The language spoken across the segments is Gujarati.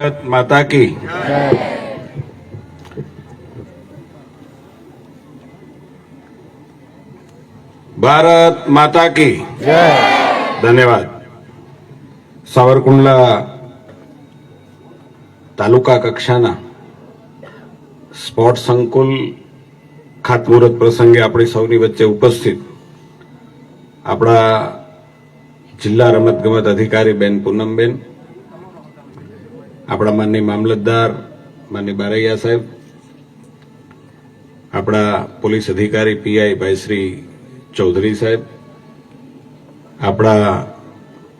માતા કી. ભારત માતા કી. ધન્યવાદ. સાવરકુંડલા તાલુકા કક્ષાના સ્પોર્ટ સંકુલ ખાતમુહૂર્ત પ્રસંગે આપણી સૌની વચ્ચે ઉપસ્થિત આપણા જિલ્લા રમતગમત અધિકારી બેન પૂનમબેન આપણા માનની મામલતદાર માનની બારૈયા સાહેબ, આપણા પોલીસ અધિકારી પીઆઈ ભાઈ શ્રી ચૌધરી સાહેબ, આપણા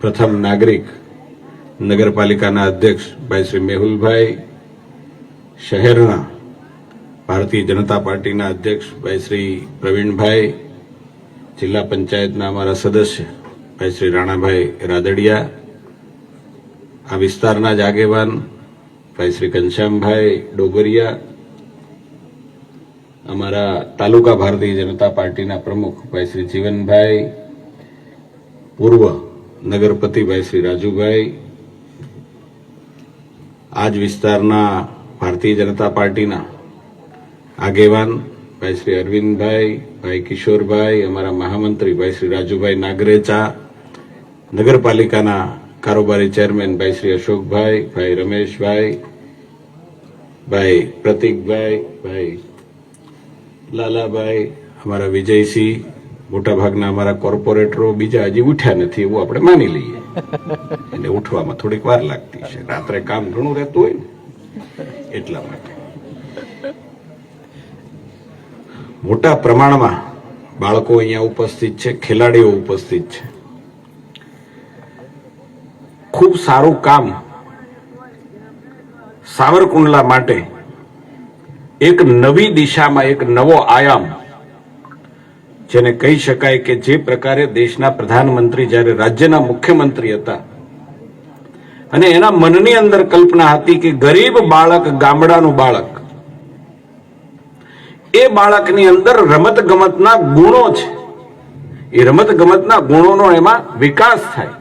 પ્રથમ નાગરિક નગરપાલિકાના અધ્યક્ષ ભાઈ શ્રી મેહુલભાઈ, શહેરના ભારતીય જનતા પાર્ટીના અધ્યક્ષ ભાઈ શ્રી પ્રવીણભાઈ, જિલ્લા પંચાયતના અમારા સદસ્ય ભાઈ શ્રી રાણાભાઈ રાદડિયા આ વિસ્તારના જ આગેવાન ભાઈ શ્રી ઘનશ્યામભાઈ ડોગરિયા અમારા તાલુકા ભારતીય જનતા પાર્ટીના પ્રમુખ ભાઈ શ્રી જીવનભાઈ, પૂર્વ નગરપતિ ભાઈ શ્રી રાજુભાઈ આ જ વિસ્તારના ભારતીય જનતા પાર્ટીના આગેવાન ભાઈ શ્રી અરવિંદભાઈ, ભાઈ કિશોરભાઈ, અમારા મહામંત્રી ભાઈ શ્રી રાજુભાઈ નાગરેચા, નગરપાલિકાના કારોબારી ચેરમેન ભાઈ શ્રી અશોકભાઈ, ભાઈ રમેશભાઈ, ભાઈ પ્રતિકભાઈ, ભાઈ લાલાભાઈ, અમારા વિજયસિંહ, મોટાભાગના અમારા કોર્પોરેટરો બીજા હજી ઉઠ્યા નથી એવું આપણે માની લઈએ. એટલે ઉઠવામાં થોડીક વાર લાગતી છે. રાત્રે કામ ઘણું રહેતું હોય ને, એટલા માટે. મોટા પ્રમાણમાં બાળકો અહીંયા ઉપસ્થિત છે, ખેલાડીઓ ઉપસ્થિત છે. ખૂબ સારું કામ સાવરકુંડલા માટે એક નવી દિશામાં એક નવો આયામ, જેને કહી શકાય કે જે પ્રકારે દેશના પ્રધાનમંત્રી જ્યારે રાજ્યના મુખ્યમંત્રી હતા અને એના મનની અંદર કલ્પના હતી કે ગરીબ બાળક, ગામડાનું બાળક, એ બાળકની અંદર રમત ગમતના ગુણો છે. એ રમત ગમતના ગુણોનો એમાં વિકાસ થાય.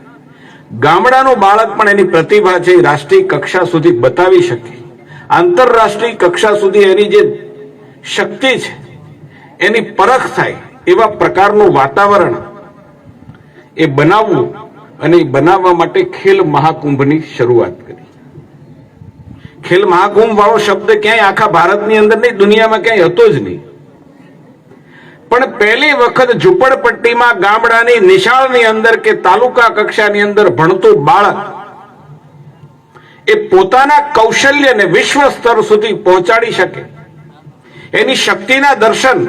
ગામડાનું બાળક પણ એની પ્રતિભા છે રાષ્ટ્રીય કક્ષા સુધી બતાવી શકે. આંતરરાષ્ટ્રીય કક્ષા સુધી એની જે શક્તિ છે, એની પરખ થાય એવા પ્રકારનું વાતાવરણ એ બનાવવું અને બનાવવા માટે ખેલ મહાકુંભની શરૂઆત કરી. ખેલ મહાકુંભ વાળો શબ્દ ક્યાંય આખા ભારતની અંદર નહીં, દુનિયામાં ક્યાંય હતો જ નહીં. પણ પહેલી વખત ઝુંપડપટ્ટીમાં ગામડાની નિશાળની અંદર કે તાલુકા કક્ષાની અંદર ભણતું બાળક એ પોતાના કૌશલ્યને વિશ્વ સ્તર સુધી પહોંચાડી શકે. એની શક્તિના દર્શન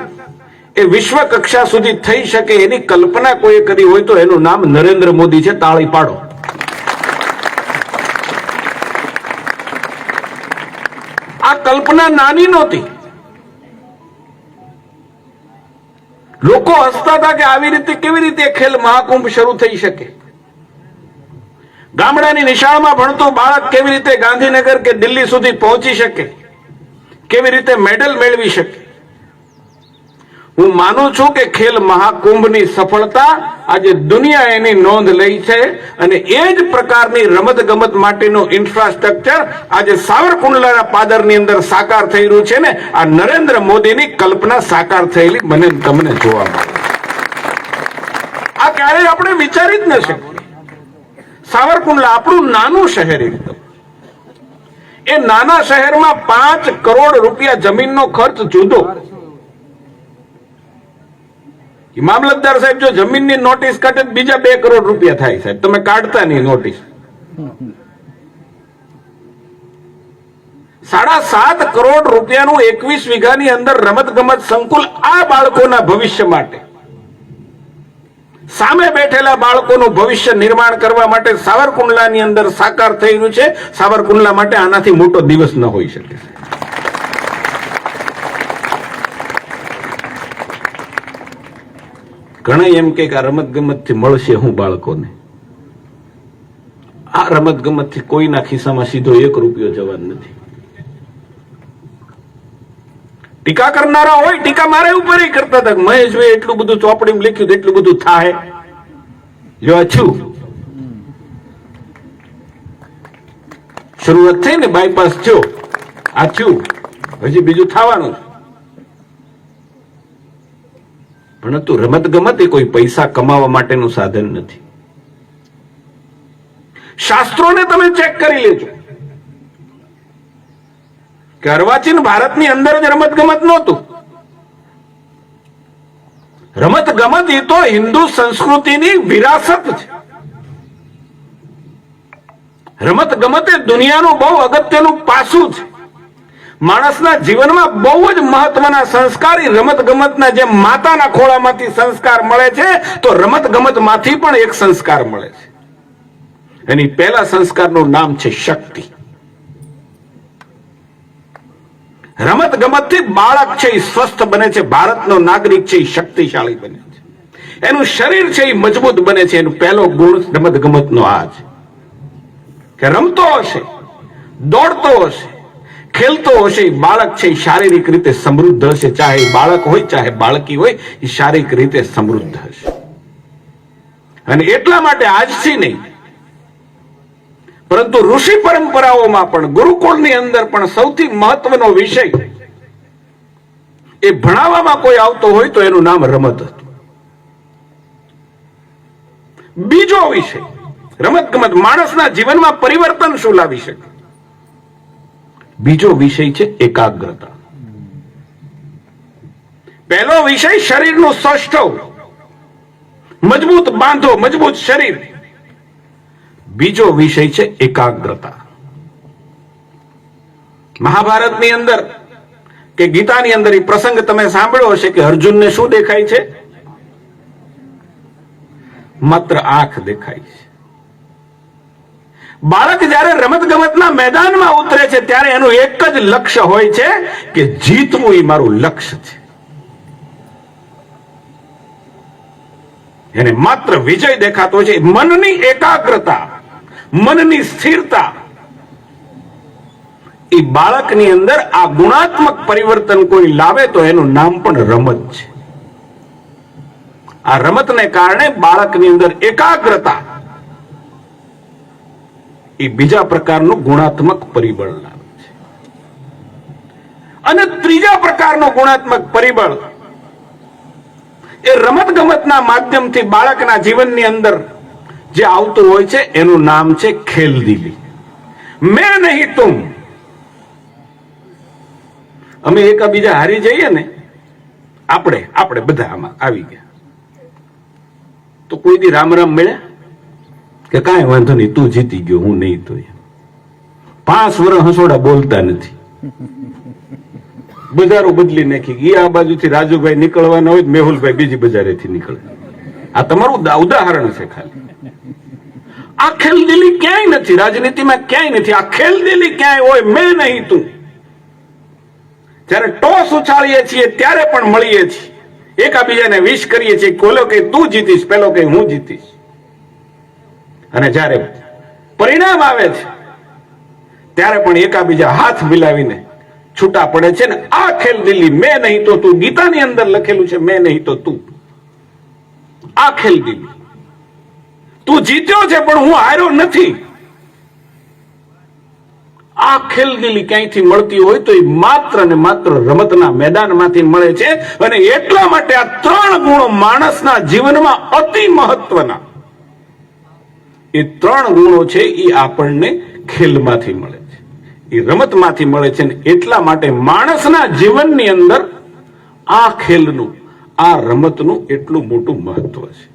એ વિશ્વ કક્ષા સુધી થઈ શકે એની કલ્પના કોઈએ કરી હોય તો એનું નામ નરેન્દ્ર મોદી છે, તાળી પાડો. આ કલ્પના નાની નહોતી. લોકો હસતા હતા કે આવી રીતે કેવી રીતે ખેલ મહાકુંભ શરૂ થઈ શકે? ગામડાની નિશાળમાં ભણતો બાળક કેવી રીતે ગાંધીનગર કે દિલ્હી સુધી પહોંચી શકે? કેવી રીતે મેડલ મેળવી શકે? હું માનું છું કે ખેલ મહાકુંભની સફળતા આજે દુનિયા એની નોંધ લઈ છે અને એ જ પ્રકારની રમત ગમત માટેનું ઇન્ફ્રાસ્ટ્રક્ચર આજે સાવરકુંડલાના પાદરની અંદર સાકાર થઈ રહ્યું છે ને, આ નરેન્દ્ર મોદીની કલ્પના સાકાર થયેલી મને તમને જોવા મળે. આ ક્યારેય આપણે વિચારી જ ન શકીએ. સાવરકુંડલા આપણું નાનું શહેર એકદમ. એ નાના શહેરમાં પાંચ કરોડ રૂપિયા જમીનનો ખર્ચ જુદો. મામલતદાર સાહેબ જો જમીનની નોટિસ કાઢે બીજા બે કરોડ રૂપિયા થાય સાહેબ. તમે કાઢતા નહીં નોટિસ સાડા સાત કરોડ રૂપિયાનું એકવીસ વીઘાની અંદર રમત ગમત સંકુલ આ બાળકોના ભવિષ્ય માટે. સામે બેઠેલા બાળકોનું ભવિષ્ય નિર્માણ કરવા માટે સાવરકુંડલાની અંદર સાકાર થયેલું છે. સાવરકુંડલા માટે આનાથી મોટો દિવસ ન હોઈ શકે ઘણા એમ કે આ રમત ગમત મળશે હું બાળકોને? આ રમત ગમત કોઈના ખિસ્સામાં સીધો એક રૂપિયો જવાન નથી. ટીકા કરનારા હોય, ટીકા મારે ઉપર કરતા હતા મહેશભાઈ એટલું બધું ચોપડીમાં લખ્યું એટલું બધું થાય જો છું શરૂઆત થઈ ને બાયપાસ થયો. આ થયું. હજી બીજું થવાનું છે. પરંતુ રમત ગમત એ કોઈ પૈસા કમાવા માટેનું સાધન નથી. શાસ્ત્રોને તમે ચેક કરી લેજો. કે અર્વાચીન ભારતની અંદર જ રમત ગમત નહોતું. રમત ગમત એ તો હિન્દુ સંસ્કૃતિની વિરાસત છે. રમત ગમત એ દુનિયાનું બહુ અગત્યનું પાસું છે. માણસના જીવનમાં બહુ જ મહત્વના સંસ્કાર રમત ગમતના જે માતાના ખોળામાંથી સંસ્કાર મળે છે, તો રમત ગમતમાંથી પણ એક સંસ્કાર મળે છે. એની પહેલા સંસ્કારનું નામ છે શક્તિ. રમત ગમતથી બાળક છે એ સ્વસ્થ બને છે, ભારતનો નાગરિક છે એ શક્તિશાળી બને છે. એનું શરીર છે એ મજબૂત બને છે, એનો પહેલો ગુણ રમત ગમતનો આ છે. કે રમતો હશે, દોડતો હશે ખેલતો હશે બાળક છે શારીરિક રીતે સમૃદ્ધ હશે. ચાહે બાળક હોય, ચાહે બાળકી હોય, એ શારીરિક રીતે સમૃદ્ધ હશે. અને એટલા માટે આજથી નહીં, પરંતુ ઋષિ પરંપરાઓમાં પણ, ગુરુકુળની અંદર પણ સૌથી મહત્વનો વિષય એ ભણાવવામાં કોઈ આવતો હોય તો એનું નામ રમત હતું. બીજો વિષય રમત ગમત માણસના જીવનમાં પરિવર્તન શું લાવી શકે? બીજો વિષય છે એકાગ્રતા. પહેલો વિષય શરીરનું સૌષ્ઠવ મજબૂત બાંધો, મજબૂત શરીર. બીજો વિષય છે એકાગ્રતા. મહાભારતની અંદર કે ગીતાની અંદર એ પ્રસંગ તમે સાંભળ્યો હશે કે અર્જુનને શું દેખાય છે? માત્ર આંખ દેખાય છે. બાળક જ્યારે રમત ગમતના મેદાનમાં ઉતરે છે, ત્યારે એનું એક જ લક્ષ્ય હોય છે કે જીતવું એ મારું લક્ષ્ય છે. એને માત્ર વિજય દેખાતો છે. મનની એકાગ્રતા, મનની સ્થિરતા, એ બાળકની અંદર આ ગુણાત્મક પરિવર્તન કોઈ લાવે તો એનું નામ પણ રમત છે. આ રમતને કારણે બાળકની અંદર એકાગ્રતા એ બીજા પ્રકારનું ગુણાત્મક પરિબળ લાવે છે. અને ત્રીજા પ્રકારનું ગુણાત્મક પરિબળ એ રમત ગમતના માધ્યમથી બાળકના જીવનની અંદર જે આવતું હોય છે, એનું નામ છે ખેલદીલી. મેં નહીં તું. અમે એકાબીજા હારી જઈએ ને, આપણે આપણે બધા આમાં આવી ગયા. તો કોઈ દી રામ રામ મળ્યા? કે કાંઈ વાંધો નહીં, તું જીતી ગયો, હું નહીં તો પાંચ વર્ષ હસોડા બોલતા નથી. બજારો બદલી નાખી. એ આ બાજુથી રાજુભાઈ નીકળવાના હોય મેહુલભાઈ બીજી બજારેથી નીકળે. આ તમારું ઉદાહરણ છે ખાલી. આ ખેલદિલી ક્યાંય નથી, રાજનીતિમાં ક્યાંય નથી. આ ખેલદિલી ક્યાંય હોય, મેં નહીં તું. જ્યારે ટોસ ઉછાળીએ છીએ, ત્યારે પણ મળીએ છીએ. એકાબીજાને વિશ કરીએ છીએ કોલો કે તું જીતીશ, પેલો કે હું જીતીશ. અને જ્યારે પરિણામ આવે છે, ત્યારે પણ એકાબીજા હાથ મિલાવીને છૂટા પડે છે ને આ ખેલ દિલ્હી મેં નહીં તો તું ગીતાની અંદર લખેલું છે, મેં નહીં તો તું. આ ખેલ દિલ્હી. તું જીત્યો છે, પણ હું હાર્યો નથી. આ ખેલદિલી ક્યાંયથી મળતી હોય તો એ માત્ર ને માત્ર રમતના મેદાનમાંથી મળે છે અને એટલા માટે આ ત્રણ ગુણો માણસના જીવનમાં અતિ મહત્વના. એ ત્રણ ગુણો છે એ આપણને ખેલમાંથી મળે છે. એ રમતમાંથી મળે છે એટલા માટે માણસના જીવનની અંદર આ ખેલનું, આ રમતનું એટલું મોટું મહત્વ છે.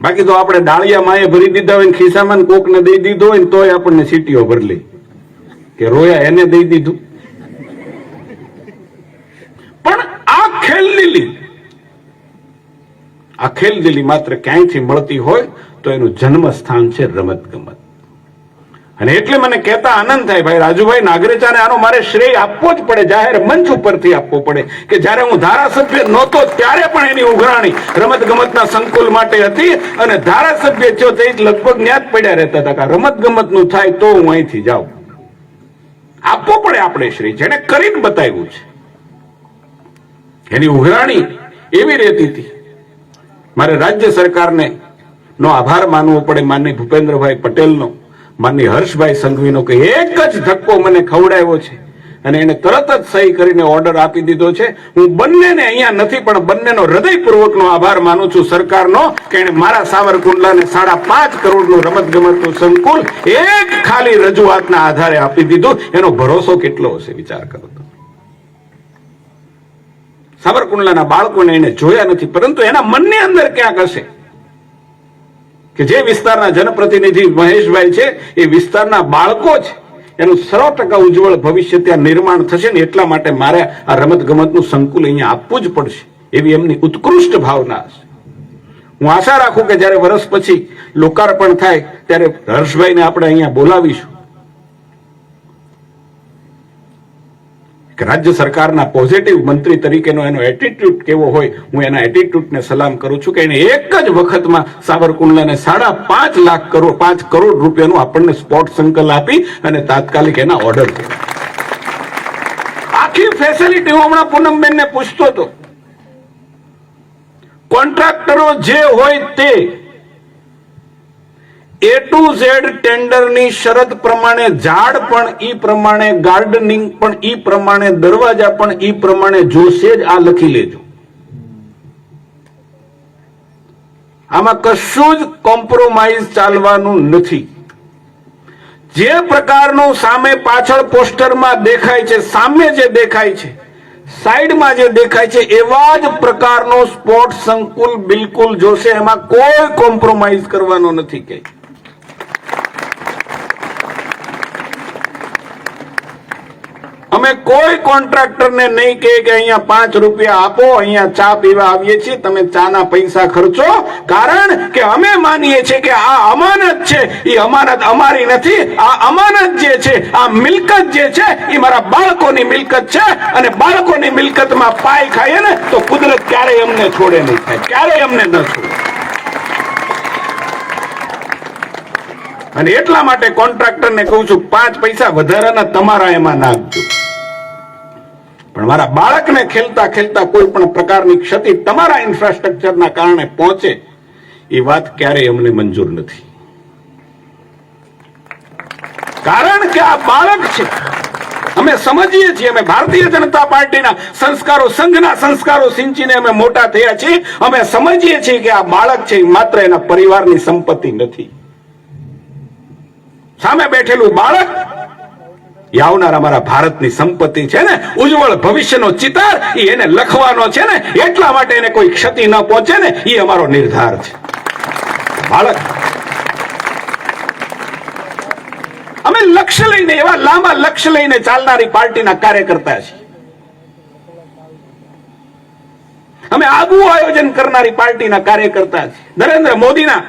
બાકી તો આપણે ડાળિયા માએ ભરી દીધા હોય ને ખિસ્સામાં કોકને દઈ દીધો હોય ને તોય આપણને સીટીઓ ભરલી કે રોયા એને દઈ દીધું પણ આ ખેલદિલી આ ખેલદિલી માત્ર ક્યાંયથી મળતી હોય તો એનું જન્મ સ્થાન છે રમત ગમત અને એટલે મને કહેતા આનંદ થાય, ભાઈ રાજુભાઈ, નાગરેચાને આનો મારે શ્રેય આપવો જ પડે, જાહેર મંચ ઉપરથી આપવો પડે. કે જ્યારે હું ધારાસભ્ય નહોતો, ત્યારે પણ એની ઉઘરાણી રમત ગમતના સંકુલ માટે હતી અને ધારાસભ્ય થયો તે લગભગ ન્યા જ પડ્યા રહેતા હતા કે રમત ગમતનું થાય તો હું અહીંથી જાઉં. આપવો પડે આપણે શ્રેય જેને કરીને બતાવ્યું છે. એની ઉઘરાણી એવી રહેતી હતી મારે રાજ્ય સરકારને નો આભાર માનવો પડે માનની ભૂપેન્દ્રભાઈ પટેલનો, માનની હર્ષભાઈ સંઘવીનો કે એક જ ધક્કો મને ખવડાવ્યો છે અને એને તરત જ સહી કરીને ઓર્ડર આપી દીધો છે. હું બંનેને અહીંયા નથી, પણ બંનેનો હૃદયપૂર્વકનો આભાર માનું છું સરકારનો કે એને મારા સાવરકુંડલાને સાડા પાંચ કરોડનું રમતગમતનું સંકુલ એક ખાલી રજૂઆતના આધારે આપી દીધું. એનો ભરોસો કેટલો હશે વિચાર કરો તમે સાવરકુંડલાના બાળકોને એને જોયા નથી, પરંતુ એના મનની અંદર ક્યાંક હશે? કે જે વિસ્તારના જનપ્રતિનિધિ મહેશભાઈ છે, એ વિસ્તારના બાળકો છે એનું સો ટકા ઉજ્જવળ ભવિષ્ય ત્યાં નિર્માણ થશે ને એટલા માટે મારે આ રમત ગમતનું સંકુલ અહીંયા આપવું જ પડશે, એવી એમની ઉત્કૃષ્ટ ભાવના હશે. હું આશા રાખું કે જ્યારે વર્ષ પછી લોકાર્પણ થાય, ત્યારે હર્ષભાઈને આપણે અહીંયા બોલાવીશું. રાજ્ય સરકારના પોઝિટિવ મંત્રી તરીકેનો એનો એટીટ્યુડ કેવો હોય, હું એના એટીટ્યુડને સલામ કરું છું કે એને એક જ વખતમાં સાવરકુંડલાને સાડા પાંચ લાખ કરોડ, પાંચ કરોડ રૂપિયાનું આપણને સ્પોર્ટ સંકલ આપી અને તાત્કાલિક એના ઓર્ડર આખી ફેસિલિટી હું હમણાં પૂનમબેનને પૂછતો હતો. કોન્ટ્રાક્ટરો જે હોય તે એ ટુ ઝેડ ટેન્ડરની શરત પ્રમાણે ઝાડ પણ ઈ પ્રમાણે ગાર્ડનિંગ પણ ઈ પ્રમાણે દરવાજા પણ ઈ પ્રમાણે જોશે જ આ લખી લેજો. આમાં કશું જ કોમ્પ્રોમાઇઝ ચાલવાનું નથી. જે પ્રકારનું સામે પાછળ પોસ્ટરમાં દેખાય છે, સામે જે દેખાય છે, સાઈડમાં જે દેખાય છે, એવા જ પ્રકારનો સ્પોર્ટ સંકુલ બિલકુલ જોશે, એમાં કોઈ કોમ્પ્રોમાઇઝ કરવાનો નથી કે અમે કોઈ કોન્ટ્રાક્ટરને નહીં કે અહીંયા પાંચ રૂપિયા આપો, અહીંયા ચા પીવા આવીએ છીએ, તમે ચાના પૈસા ખર્ચો. કારણ કે અમે માનીએ છીએ કે આ અમાનત છે, એ અમાનત અમારી નથી, આ અમાનત જે છે, આ મિલકત જે છે, એ મારા બાળકોની મિલકત છે, અને બાળકોની મિલકતમાં પાય ખાઈએ ને, તો કુદરત ક્યારેય અમને છોડે નહીં ક્યારેય અમને ન છોડે. અને એટલા માટે કોન્ટ્રાક્ટરને કહું છું, પાંચ પૈસા વધારાના તમારા એમાં નાખજો. પણ મારા બાળકને ખેલતા ખેલતા કોઈ પણ પ્રકારની ક્ષતિ તમારા ઇન્ફ્રાસ્ટ્રક્ચરના કારણે પહોંચે, એ વાત ક્યારેય અમને મંજૂર નથી. કારણ કે આ બાળક છે. અમે સમજીએ છીએ, અમે ભારતીય જનતા પાર્ટીના સંસ્કારો સંઘના સંસ્કારો સિંચીને અમે મોટા થયા છીએ. અમે સમજીએ છીએ કે આ બાળક છે માત્ર એના પરિવારની સંપત્તિ નથી. સામે બેઠેલું બાળક આવનાર અમારા ભારતની સંપત્તિ છે ને, ઉજ્જવળ ભવિષ્યનો ચિતાર એને લખવાનો છે ને, એટલા માટે એને કોઈ ક્ષતિ ન પહોંચે ને એ અમારો નિર્ધાર છે. બાળક, અમે લક્ષ્ય લઈને, એવા લાંબા લક્ષ્ય લઈને ચાલનારી પાર્ટીના કાર્યકર્તા છીએ. અમે આગવું આયોજન કરનારી પાર્ટીના કાર્યકર્તા છીએ. નરેન્દ્ર મોદીના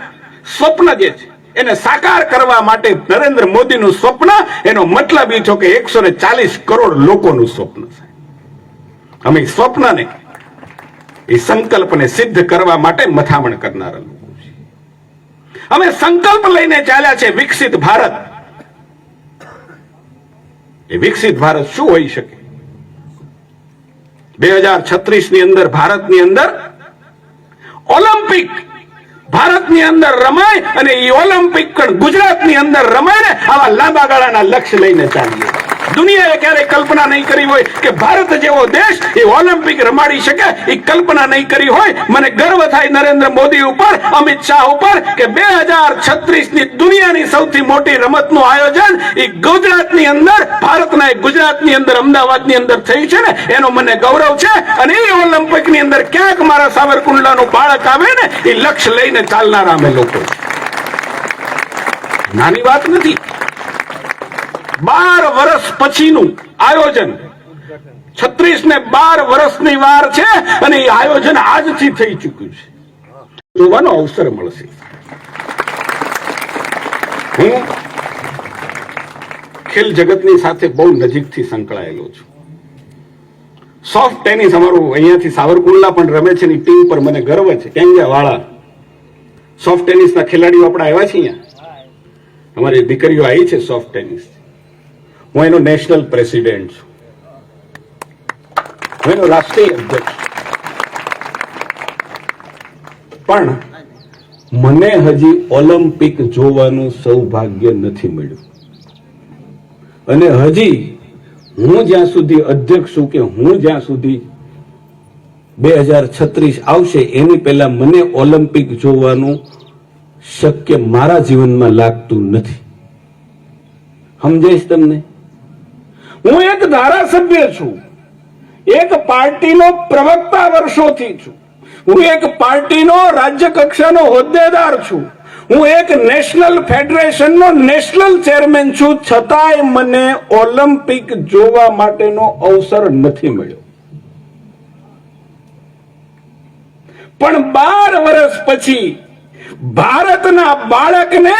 સ્વપ્ન જે છે એને સાકાર કરવા માટે નરેન્દ્ર મોદીનું સ્વપ્ન, એનો મતલબ એ છો કે એકસો ને ચાલીસ કરોડ લોકોનું સ્વપ્ન છે. અમે સ્વપ્નને એ સંકલ્પને સિદ્ધ કરવા માટે મથામણ કરનારા લોકો અમે સંકલ્પ લઈને ચાલ્યા છે વિકસિત ભારત. એ વિકસિત ભારત શું હોઈ શકે? બે હજાર છત્રીસની અંદર, ભારતની અંદર, ઓલિમ્પિક ભારતની અંદર રમાય અને એ ઓલિમ્પિક પણ ગુજરાતની અંદર રમાય ને આવા લાંબા ગાળાના લક્ષ્ય લઈને ચાલીએ. દુનિયાએ ક્યારેય કલ્પના નહીં કરી હોય કે ભારત જેવો દેશ એ ઓલિમ્પિક રમાડી શકે. એ કલ્પના નહીં કરી હોય. મને ગર્વ થાય નરેન્દ્ર મોદી ઉપર, અમિત શાહ ઉપર, કે બે હજાર છત્રીસની દુનિયાની સૌથી મોટી રમતનું આયોજન એ ગુજરાતની અંદર, ભારતના ગુજરાતની અંદર, અમદાવાદની અંદર થયું છે ને, એનો મને ગૌરવ છે. અને એ ઓલિમ્પિકની અંદર ક્યાંક મારા સાવરકુંડલાનું બાળક આવે ને, એ લક્ષ્ય લઈને ચાલનારા અમે લોકો. નાની વાત નથી. બાર વર્ષ પછીનું આયોજન. છત્રીસ ને બાર વર્ષની વાર છે અને એ આયોજન આજથી થઈ ચુક્યું છે. જોવાનો અવસર મળશે. હું ખેલ જગતની સાથે બહુ નજીકથી સંકળાયેલો છું. સોફ્ટ ટેનિસ અમારું અહીંયાથી સાવરકુંડલા પણ રમે છે ની ટીમ પર મને ગર્વ છે. કેંગ્યા વાળા સોફ્ટ ટેનિસના ખેલાડીઓ આપણા આવ્યા છે અહીંયા? અમારી દીકરીઓ આવી છે સોફ્ટ ટેનિસ. હું એનો નેશનલ પ્રેસિડેન્ટ છું. હું એનો રાષ્ટ્રીય અધ્યક્ષ પણ મને હજી ઓલિમ્પિક જોવાનું સૌભાગ્ય નથી મળ્યું. અને હજી હું જ્યાં સુધી અધ્યક્ષ છું કે હું જ્યાં સુધી બે હજાર છત્રીસ આવશે, એની પહેલા મને ઓલિમ્પિક જોવાનું શક્ય મારા જીવનમાં લાગતું નથી. સમજાઈશ તમને? હું એક ધારાસભ્ય છું. એક પાર્ટીનો પ્રવક્તા વર્ષોથી છું. હું એક પાર્ટીનો રાજ્ય કક્ષાનો હોદ્દેદાર છું. હું એક નેશનલ ફેડરેશનનો નેશનલ ચેરમેન છું. છતાંય મને ઓલિમ્પિક જોવા માટેનો અવસર નથી મળ્યો. પણ બાર વર્ષ પછી ભારતના બાળકને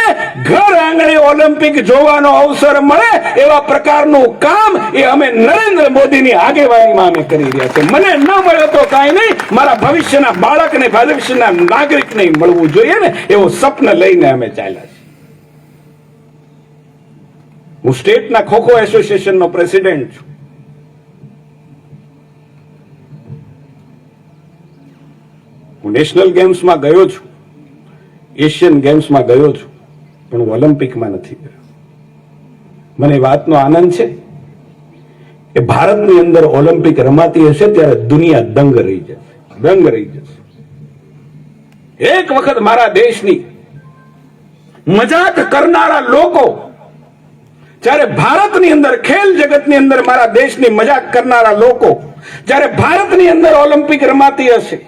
ઘર આંગણે ઓલિમ્પિક જોવાનો અવસર મળે એવા પ્રકારનું કામ એ અમે નરેન્દ્ર મોદીની આગેવાનીમાં અમે કરી રહ્યા છે મને ન મળ્યો તો કાંઈ નહીં. મારા ભવિષ્યના બાળકને, ભવિષ્યના નાગરિકને મળવું જોઈએ ને એવું સપન લઈને અમે ચાલ્યા છીએ. હું સ્ટેટના ખોખો એસોસિએશનનો પ્રેસિડેન્ટ છું. હું નેશનલ ગેમ્સમાં ગયો છું. એશિયન ગેમ્સમાં ગયો છું, પણ હું ઓલિમ્પિકમાં નથી ગયો. મને વાતનો આનંદ છે કે ભારતની અંદર ઓલિમ્પિક રમાતી હશે ત્યારે દુનિયા દંગ રહી જશે, દંગ રહી જશે. એક વખત મારા દેશની મજાક કરનારા લોકો જ્યારે ભારતની અંદર ખેલ જગતની અંદર મારા દેશની મજાક કરનારા લોકો જ્યારે ભારતની અંદર ઓલિમ્પિક રમાતી હશે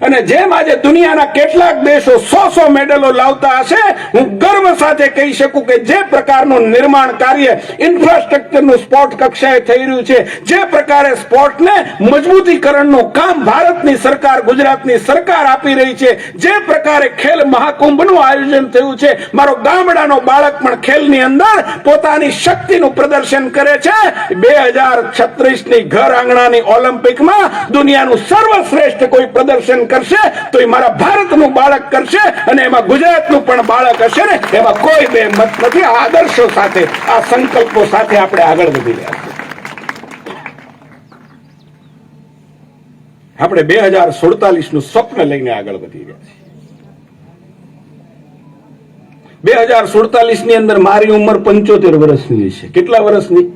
અને જેમ આજે દુનિયાના કેટલાક દેશો સો સો મેડલો લાવતા હશે, હું ગર્વ સાથે કહી શકું કે જે પ્રકારનું નિર્માણ કાર્ય ઇન્ફ્રાસ્ટ્રક્ચરનું સ્પોર્ટ કક્ષાએ થઈ રહ્યું છે, જે પ્રકારે સ્પોર્ટને મજબૂતીકરણનું કામ ભારતની સરકાર, ગુજરાતની સરકાર આપી રહી છે, જે પ્રકારે ખેલ મહાકુંભનું આયોજન થયું છે, મારો ગામડાનો બાળક પણ ખેલની અંદર પોતાની શક્તિનું પ્રદર્શન કરે છે. બે હજાર છત્રીસની ઘર આંગણાની ઓલિમ્પિકમાં દુનિયાનું સર્વશ્રેષ્ઠ કોઈ પ્રદર્શન કરશે તો એ મારા ભારતનું બાળક કરશે અને એમાં ગુજરાતનું પણ બાળક હશે ને, એમાં કોઈ બે મત નથી. આદર્શો સાથે, આ સંકલ્પો સાથે આપણે આગળ વધી રહ્યા આપણે બે હજાર સુડતાલીસનું સ્વપ્ન લઈને આગળ વધી રહ્યા છીએ. બે હજાર સુડતાલીસની અંદર મારી ઉંમર પંચોતેર વર્ષની છે કેટલા વર્ષની?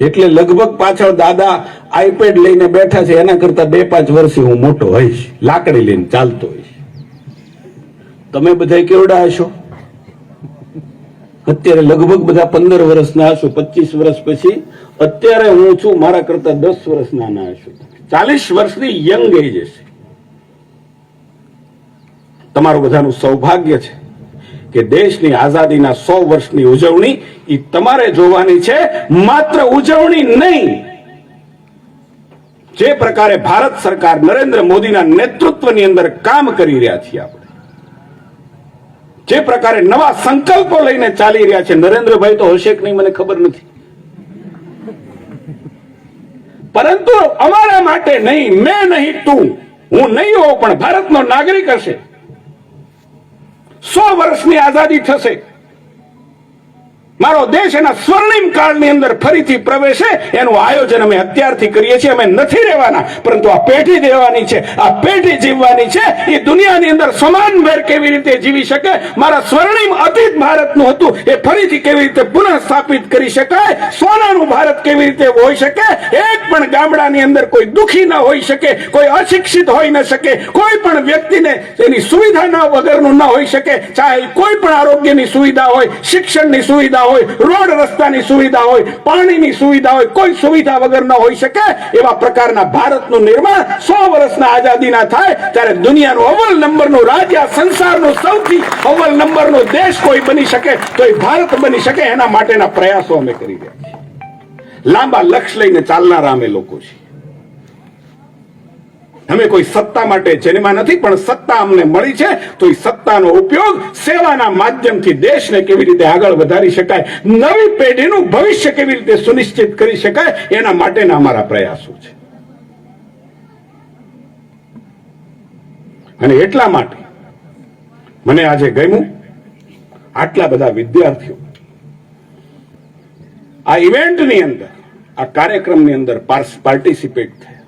એટલે લગભગ પાછળ દાદા આઈપેડ લઈને બેઠા છે, એના કરતા બે પાંચ વર્ષથી હું મોટો હોઈશ, લાકડી લઈને ચાલતો હોઈશ. તમે બધા કેવડા હશો? અત્યારે લગભગ બધા પંદર વર્ષના હશો, પચીસ વર્ષ પછી અત્યારે હું છું, મારા કરતા દસ વર્ષ નાના હશો. ચાલીસ વર્ષની યંગ એજ હશે. તમારું બધાનું સૌભાગ્ય છે. કે દેશની આઝાદીના સો વર્ષની ઉજવણી એ તમારે જોવાની છે, માત્ર ઉજવણી નહીં. જે પ્રકારે ભારત સરકાર નરેન્દ્ર મોદીના નેતૃત્વની અંદર કામ કરી રહ્યા છીએ આપણે. જે પ્રકારે નવા સંકલ્પો લઈને ચાલી રહ્યા છે, નરેન્દ્રભાઈ તો હશે કે નહીં મને ખબર નથી. પરંતુ અમારા માટે નહીં, મેં નહીં તું. હું નહીં હોઉં, પણ ભારતનો નાગરિક હશે. સો વર્ષની આઝાદી થશે. મારો દેશ એના સ્વર્ણિમ કાળની અંદર ફરીથી પ્રવેશે, એનું આયોજન અમે અત્યારથી કરીએ છીએ. અમે નથી રહેવાના, પરંતુ આ પેઢી દેવાની છે, આ પેઢી જીવવાની છે. એ દુનિયાની અંદર સમાન મેર કેવી રીતે જીવી શકે, મારા સ્વર્ણિમ અતીત ભારતનું હતું, એ ફરીથી કેવી રીતે પુનઃ સ્થાપિત કરી શકાય, સોનાનું ભારત કેવી રીતે હોઈ શકે, એક પણ ગામડાની અંદર કોઈ દુખી ન હોઈ શકે, કોઈ અશિક્ષિત હોઈ ન શકે, કોઈ પણ વ્યક્તિને એની સુવિધા ન વગરનું ન હોઈ શકે, ચાહે કોઈ પણ આરોગ્યની સુવિધા હોય, શિક્ષણની સુવિધા હોય, રોડ રસ્તાની સુવિધા હોય, પાણીની સુવિધા હોય, કોઈ સુવિધા વગર ન હોઈ શકે એવા પ્રકારના ભારતનું નિર્માણ સો વર્ષના આઝાદીના થાય ત્યારે દુનિયાનું અવ્વલ નંબરનો રાજ્ય સંસારનો સૌથી અવ્વલ નંબરનો દેશ કોઈ બની શકે તો એ ભારત બની શકે એના માટેના પ્રયાસો અમે કરી રહ્યા લાંબા લક્ષ્ય લઈને ચાલનારા અમે લોકો છીએ. અમે કોઈ સત્તા માટે જન્મા નથી, પણ સત્તા અમને મળી છે, તો એ સત્તાનો ઉપયોગ સેવાના માધ્યમથી દેશને કેવી રીતે આગળ વધારી શકાય, નવી પેઢીનું ભવિષ્ય કેવી રીતે સુનિશ્ચિત કરી શકાય, એના માટેના અમારા પ્રયાસો છે. અને એટલા માટે મને આજે ગમ્યું, આટલા બધા વિદ્યાર્થીઓ, આ ઇવેન્ટની અંદર, આ કાર્યક્રમની અંદર પાર્ટિસિપેટ થયા.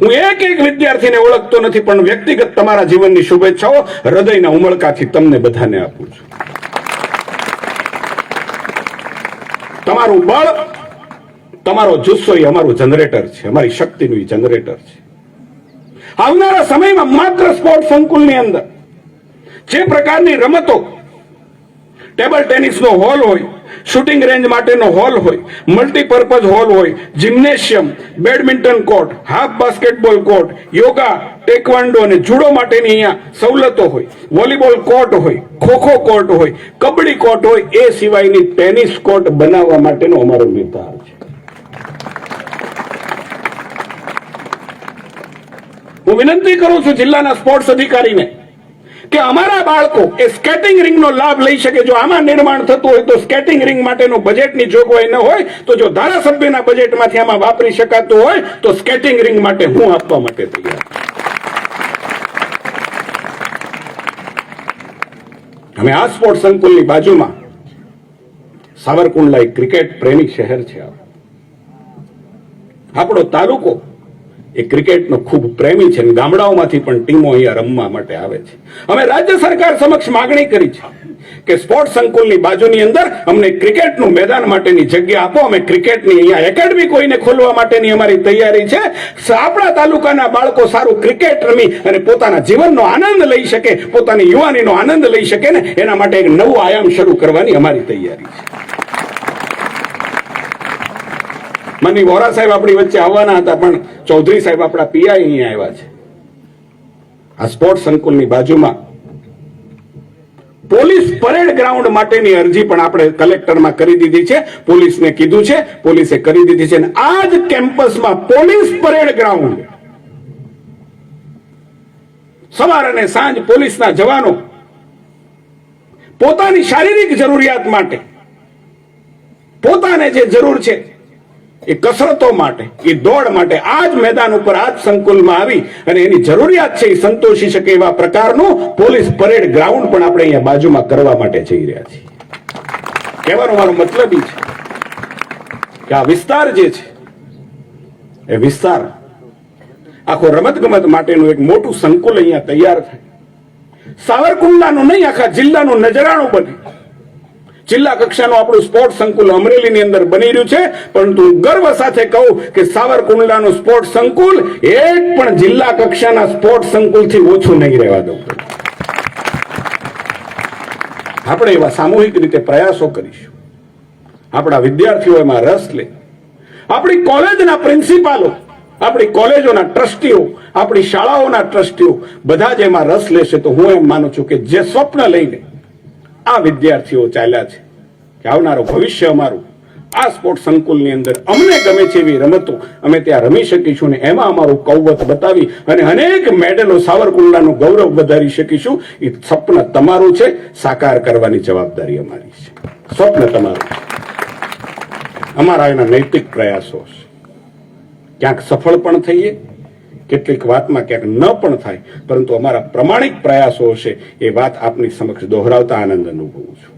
હું એક એક વિદ્યાર્થીને ઓળખતો નથી, પણ વ્યક્તિગત તમારા જીવનની શુભેચ્છાઓ હૃદયના ઉમળકાથી તમને બધાને આપું છું. તમારું બળ, તમારો જુસ્સો એ અમારું જનરેટર છે, અમારી શક્તિનું જનરેટર છે. આવનારા સમયમાં માત્ર સ્પોર્ટ સંકુલની અંદર જે પ્રકારની રમતો ટેબલ ટેનિસનો હોલ હોય, શૂટિંગ રેન્જ માટેનો હોલ હોય, મલ્ટીપર્પઝ હોલ હોય, gymnasium, badminton court, half basketball court, yoga, taekwondo અને જુડો માટેની અહીંયા સવલતો હોય. વોલીબોલ કોર્ટ હોય, ખોખો કોર્ટ હોય, કબડ્ડી કોર્ટ હોય, એ સિવાયની ટેનિસ કોર્ટ બનાવવા માટેનો અમારો નિર્ધાર છે. હું વિનંતી કરું છું જિલ્લાના સ્પોર્ટ્સ અધિકારીને કે અમારા બાળકો એ સ્કેટિંગ રિંગનો લાભ લઈ શકે જો આમાં નિર્માણ થતું હોય તો સ્કેટિંગ રિંગ માટેનું બજેટની જોગવાઈ ન હોય, તો જો ધારાસભ્યના બજેટમાંથી આમાં વાપરી શકાતું હોય, તો સ્કેટિંગ રિંગ માટે હું આપવા માટે તૈયાર. અમે આ સ્પોર્ટ સંકુલની બાજુમાં સાવરકુંડલા એક ક્રિકેટ પ્રેમી શહેર છે આપણો તાલુકો એ ક્રિકેટનો ખૂબ પ્રેમી છે ગામડાઓમાંથી પણ ટીમો અહીંયા રમવા માટે આવે છે. અમે રાજ્ય સરકાર સમક્ષ માગણી કરી છે કે સ્પોર્ટ સંકુલની બાજુની અંદર અમને ક્રિકેટનું મેદાન માટેની જગ્યા આપો. અમે ક્રિકેટની અહીંયા એકેડમી કોઈને ખોલવા માટેની અમારી તૈયારી છે. આપણા તાલુકાના બાળકો સારું ક્રિકેટ રમી અને પોતાના જીવનનો આનંદ લઈ શકે, પોતાની યુવાનીનો આનંદ લઈ શકે ને એના માટે એક નવું આયામ શરૂ કરવાની અમારી તૈયારી છે. મની વોરા સાહેબ આપણી વચ્ચે આવવાના હતા, પણ ચૌધરી સાહેબ આપણા પીઆઈ અહીંયા આવ્યા છે. આ સ્પોર્ટ સંકુલની બાજુમાં. પોલીસ પરેડ ગ્રાઉન્ડ માટેની અરજી પણ આપણે કલેક્ટરમાં કરી દીધી છે. પોલીસને કીધું છે, પોલીસે કરી દીધી છે અને આ જ કેમ્પસમાં પોલીસ પરેડ ગ્રાઉન્ડ. સવાર અને સાંજ પોલીસના જવાનો પોતાની શારીરિક જરૂરિયાત માટે, પોતાને જે જરૂર છે એ કસરતો માટે, એ દોડ માટે આ જ મેદાન ઉપર આ જ સંકુલમાં આવી અને એની જરૂરિયાત છે એ સંતોષી શકે એવા પ્રકારનું પોલીસ પરેડ ગ્રાઉન્ડ પણ આપણે અહીંયા બાજુમાં કરવા માટે જઈ રહ્યા છીએ. કહેવાનો મારો મતલબ એ છે કે આ વિસ્તાર જે છે, એ વિસ્તાર આખો રમતગમત માટેનું એક મોટું સંકુલ અહીંયા તૈયાર થાય. સાવરકુંડલાનું નહીં, આખા જિલ્લાનું નજરાણું બને. જિલ્લા કક્ષાનું આપણું સ્પોર્ટ સંકુલ અમરેલીની અંદર બની રહ્યું છે. પરંતુ ગર્વ સાથે કહું કે સાવરકુંડલાનું સ્પોર્ટ સંકુલ એક પણ જિલ્લા કક્ષાના સ્પોર્ટ સંકુલથી ઓછું નહીં રહેવા દઉં. આપણે એવા સામૂહિક રીતે પ્રયાસો કરીશું. આપણા વિદ્યાર્થીઓ એમાં રસ લે. આપણી કોલેજના પ્રિન્સિપાલો, આપણી કોલેજોના ટ્રસ્ટીઓ, આપણી શાળાઓના ટ્રસ્ટીઓ બધા જ એમાં રસ લેશે તો હું એમ માનું છું કે જે સ્વપ્ન લઈને આ વિદ્યાર્થીઓ ચાલ્યા છે કે આવનારું ભવિષ્ય અમારું, આ સ્પોર્ટ સંકુલની અંદર અમને ગમે છે એવી રમતો, અમે ત્યાં રમી શકીશું ને એમાં અમારું કૌવત બતાવી અને અનેક મેડલો સાવરકુંડલાનું ગૌરવ વધારી શકીશું. એ સ્વપ્ન તમારું છે, સાકાર કરવાની જવાબદારી અમારી છે. સ્વપ્ન તમારું છે. અમારા એના નૈતિક પ્રયાસો છે. ક્યાંક સફળ પણ થઈએ કેટલીક વાતમાં ક્યાંક ન પણ થાય, પરંતુ અમારા પ્રમાણિક પ્રયાસો હશે એ વાત આપની સમક્ષ દોહરાવતા આનંદ અનુભવું છું.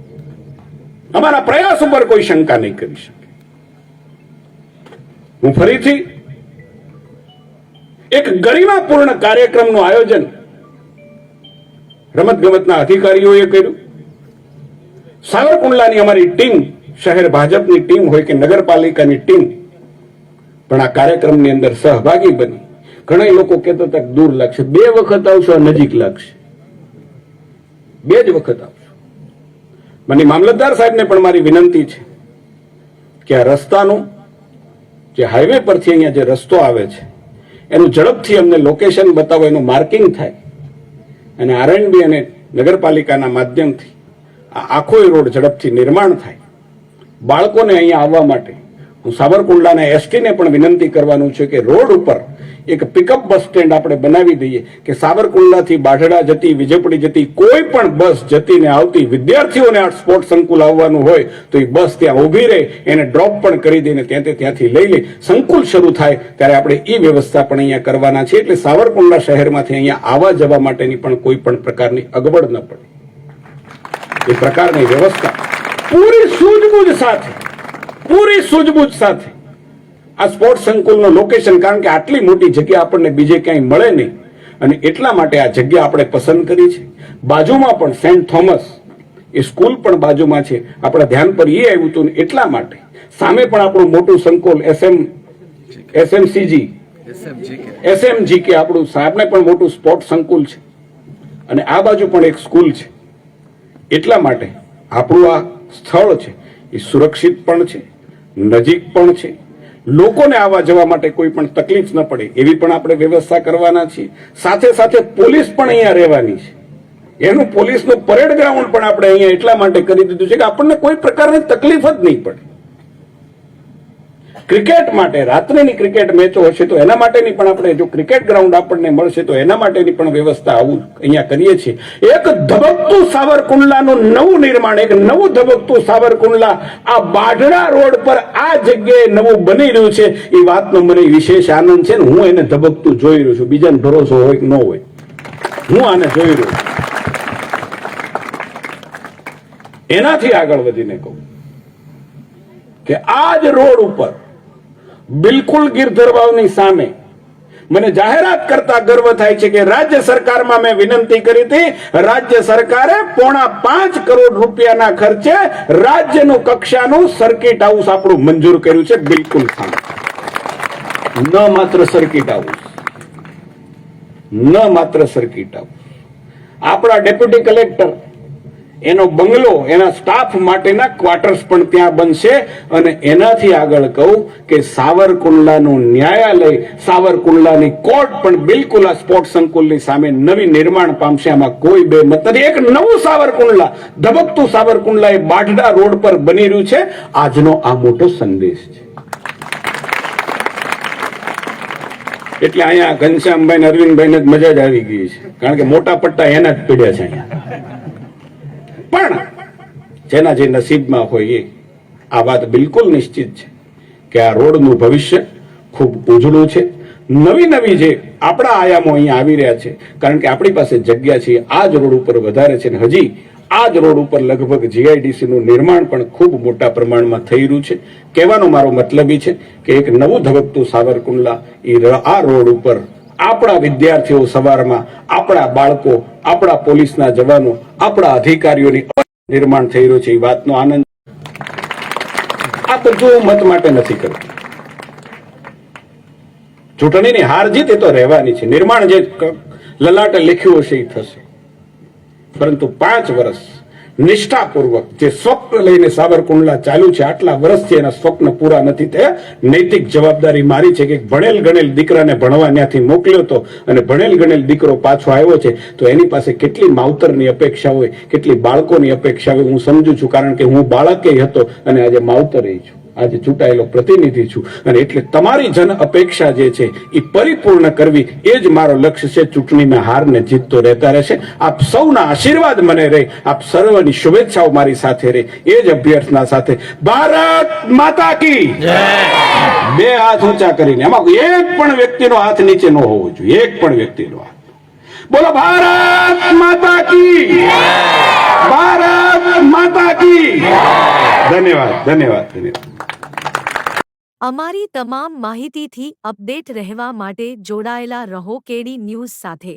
અમારા પ્રયાસ ઉપર કોઈ શંકા નહીં કરી શકે. હું ફરીથી એક ગરિમાપૂર્ણ કાર્યક્રમનું આયોજન રમતગમતના અધિકારીઓએ કર્યું. સાવરકુંડલાની અમારી ટીમ, શહેર ભાજપની ટીમ હોય કે નગરપાલિકાની ટીમ, પણ આ કાર્યક્રમની અંદર સહભાગી બની. ઘણા લોકો કહેતા હતા દૂર લાગશે. બે વખત આવશો નજીક લાગશે. બે જ વખત આવશો. મને મામલતદાર સાહેબને પણ મારી વિનંતી છે કે આ રસ્તાનું જે હાઈવે પરથી અહીંયા જે રસ્તો આવે છે, એનું ઝડપથી અમને લોકેશન બતાવો, એનું માર્કિંગ થાય. અને આરએનબી અને નગરપાલિકાના માધ્યમથી આ આખો રોડ ઝડપથી નિર્માણ થાય. બાળકોને અહીંયા આવવા માટે હું સાબરકુંડલાના એસટીને પણ વિનંતી કરવાનું છે કે રોડ ઉપર એક પિકઅપ બસ સ્ટેન્ડ આપણે બનાવી દઈએ કે સાબરકુંડલાથી બાઢડા જતી વિજયપુરી જતી, કોઈ પણ બસ જતી ને આવતી વિદ્યાર્થીઓને આ સ્પોર્ટ સંકુલ આવવાનું હોય તો એ બસ ત્યાં ઊભી રહે, એને ડ્રોપ પણ કરી દઈને ત્યાં તે ત્યાંથી લઈ લે. સંકુલ શરૂ થાય ત્યારે આપણે એ વ્યવસ્થા પણ અહીંયા કરવાના છે એટલે સાવરકુંડલા શહેરમાંથી અહીંયા આવવા જવા માટેની પણ કોઈ પણ પ્રકારની અગવડ ન પડે. એ પ્રકારની વ્યવસ્થા. પૂરી સૂઝબૂઝ સાથે. પૂરી સૂઝબૂઝ સાથે. આ સ્પોર્ટ્સ સંકુલનું લોકેશન કારણ કે આટલી મોટી જગ્યા આપણને બીજે ક્યાંય મળે નહીં. અને એટલા માટે આ જગ્યા આપણે પસંદ કરી છે. બાજુમાં પણ સેન્ટ થોમસ એ સ્કૂલ પણ બાજુમાં છે. આપણા ધ્યાન પર એ આવ્યું હતું એટલા માટે. સામે પણ આપણું મોટું સંકુલ એસએમ એસએમસીજી. એસએમજી કે આપણું સાહેબને પણ મોટું સ્પોર્ટ સંકુલ છે. અને આ બાજુ પણ એક સ્કૂલ છે. એટલા માટે આપણું આ સ્થળ છે. એ સુરક્ષિત પણ છે. નજીક પણ છે. લોકોને આવવા જવા માટે કોઈ પણ તકલીફ ન પડે, એવી પણ આપણે વ્યવસ્થા કરવાના છીએ. સાથે સાથે પોલીસ પણ અહીંયા રહેવાની છે. એનું પોલીસનું પરેડ ગ્રાઉન્ડ પણ આપણે અહીંયા એટલા માટે કરી દીધું છે કે આપણને કોઈ પ્રકારની તકલીફ જ નહીં પડે. ક્રિકેટ માટે, રાત્રિની ક્રિકેટ મેચો હશે તો એના માટેની પણ આપણે જો ક્રિકેટ ગ્રાઉન્ડ આપણને મળશે તો એના માટેની પણ વ્યવસ્થા આવું અહીંયા કરીએ છીએ. એક ધબકતું સાવરકુંડલાનું નવું નિર્માણ, એક નવું ધબકતું સાવરકુંડલા આ બાઢડા રોડ પર આ જગ્યાએ નવું બની રહ્યું છે. એ વાતનો મને વિશેષ આનંદ છે ને હું એને ધબકતું જોઈ રહ્યો છું. બીજાને ભરોસો હોય કે ન હોય, હું આને જોઈ રહ્યો છું. એનાથી આગળ વધીને કહું કે આ જ રોડ ઉપર બિલકુલ ગીરધરવાવની સામે. મને જાહેરાત કરતા ગર્વ થાય છે કે રાજ્ય સરકારમાં મેં વિનંતી કરી હતી, રાજ્ય સરકારે પોણા પાંચ કરોડ રૂપિયાના ખર્ચે રાજ્યનું કક્ષાનું સર્કિટ હાઉસ આપણું મંજૂર કર્યું છે બિલકુલ ન માત્ર સર્કિટ હાઉસ ન માત્ર સર્કિટ હાઉસ આપણા ડેપ્યુટી કલેક્ટર એનો બંગલો એના સ્ટાફ માટેના ક્વાર્ટર્સ પણ ત્યાં બનશે અને એનાથી આગળ કહું કે સાવરકુંડલાનું ન્યાયાલય, સાવરકુંડલાની કોર્ટ પણ બિલકુલ આ સ્પોર્ટ સંકુલની સામે નવી નિર્માણ પામશે. આમાં કોઈ બે મત નથી. એક નવું સાવરકુંડલા, ધબકતું સાવરકુંડલા એ બાઢડા રોડ પર બની રહ્યું છે. આજનો આ મોટો સંદેશ છે. એટલે અહીંયા ઘનશ્યામભાઈ ને અરવિંદભાઈ ને જ મજા જ આવી ગઈ છે. કારણ કે મોટા પટ્ટા એના જ પીડ્યા છે અહીંયા. પણ જેના જે નસીબમાં હોય એ, આ વાત બિલકુલ નિશ્ચિત છે કે આ રોડનું ભવિષ્ય ખૂબ ઉજળું છે. નવી નવી જે આપણા આયામો અહીંયા આવી રહ્યા છે, કારણ કે આપણી પાસે જગ્યા છે, આ જ રોડ ઉપર વધારે છે ને હજી આ જ રોડ ઉપર લગભગ જીઆઈડીસીનું નિર્માણ પણ ખૂબ મોટા પ્રમાણમાં થઈ રહ્યું છે. કહેવાનો મારો મતલબ એ છે કે એક નવું ધબકતું સાવરકુંડલા એ આ રોડ ઉપર આપણા વિદ્યાર્થીઓ સવારમાં, આપણા બાળકો, આપણા પોલીસના જવાનો, આપણા અધિકારીઓની નિર્માણ થઈ રહ્યું છે, એ વાતનો આનંદ. આ બધું મત માટે નથી કરતો. ચૂંટણીની હાર જીત એ તો રહેવાની છે. નિર્માણ જે લલાટે લખ્યું હશે, એ થશે. પરંતુ પાંચ વર્ષ નિષ્ઠાપૂર્વક જે સ્વપ્ન લઈને સાવરકુંડલા ચાલુ છે, આટલા વર્ષથી એના સ્વપ્ન પૂરા નથી તે નૈતિક જવાબદારી મારી છે કે ભણેલ ગણેલ દીકરાને ભણવા ત્યાંથી મોકલ્યો હતો અને ભણેલ ગણેલ દીકરો પાછો આવ્યો છે, તો એની પાસે કેટલી માવતરની અપેક્ષા હોય, કેટલી બાળકોની અપેક્ષા હોય, હું સમજુ છું, કારણ કે હું બાળકે હતો અને આજે માવતરે છું. આજે ચૂંટાયેલો પ્રતિનિધિ છું. અને એટલે તમારી જન અપેક્ષા જે છે એ પરિપૂર્ણ કરવી એ જ મારો લક્ષ્ય છે. ચૂંટણીમાં હારને જીતતો રહેતા રહેશે. આપ સૌના આશીર્વાદ મને રહે. આપ સર્વની શુભેચ્છાઓ મારી સાથે રહે. એ જ અભ્યર્થના સાથે ભારત માતા કી! બે હાથ ઊંચા કરીને. એમાં એક પણ વ્યક્તિનો હાથ નીચે ન હોવો જોઈએ. એક પણ વ્યક્તિનો હાથ. બોલો ભારત માતા કી! ભારત માતા કી. ધન્યવાદ ધન્યવાદ ધન્યવાદ. અમારી તમામ માહિતીથી અપડેટ રહેવા માટે જોડાયેલા રહો કેડી ન્યૂઝ સાથે.